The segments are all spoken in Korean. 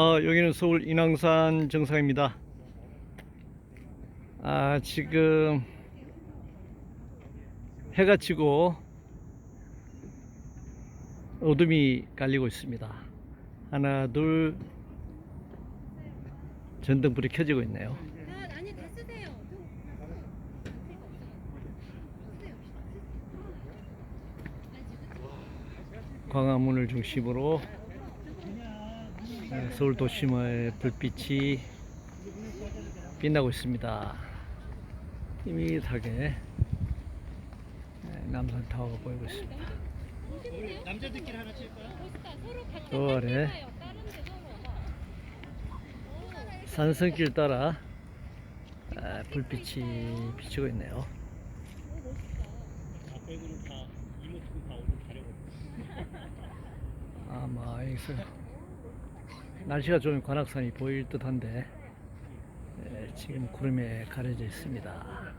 어, 여기는 서울 인왕산 정상입니다. 아, 지금 해가 지고 어둠이 깔리고 있습니다. 하나, 둘, 전등불이 켜지고 있네요. 광화문을 중심으로 네, 서울 도심의 불빛이 빛나고 있습니다. 희미하게 네, 남산 타워가 보이고 있습니다. 남자들끼리 하나 칠까요? 아래 산성길 따라 아, 불빛이 비치고 있네요. 아마 여기서 날씨가 좀 관악산이 보일 듯한데 네, 지금 구름에 가려져 있습니다.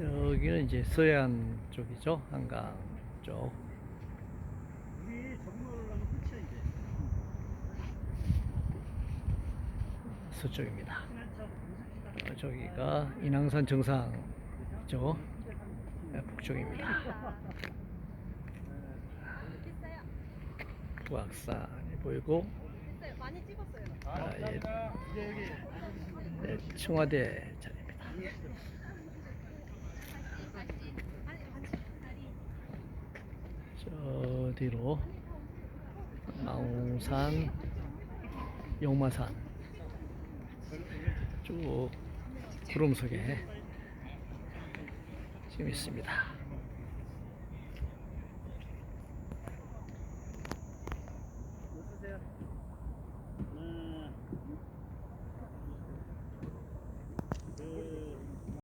여기는 이제 서해안 쪽이죠, 한강 쪽. 서쪽입니다. 어, 저기가 인왕산 정상이죠, 네, 북쪽입니다. 북악산이 보이고 찍었어요. 아, 예, 네, 청와대 자리입니다. 저 뒤로 망우산, 용마산 쭉 구름 속에 지금 있습니다.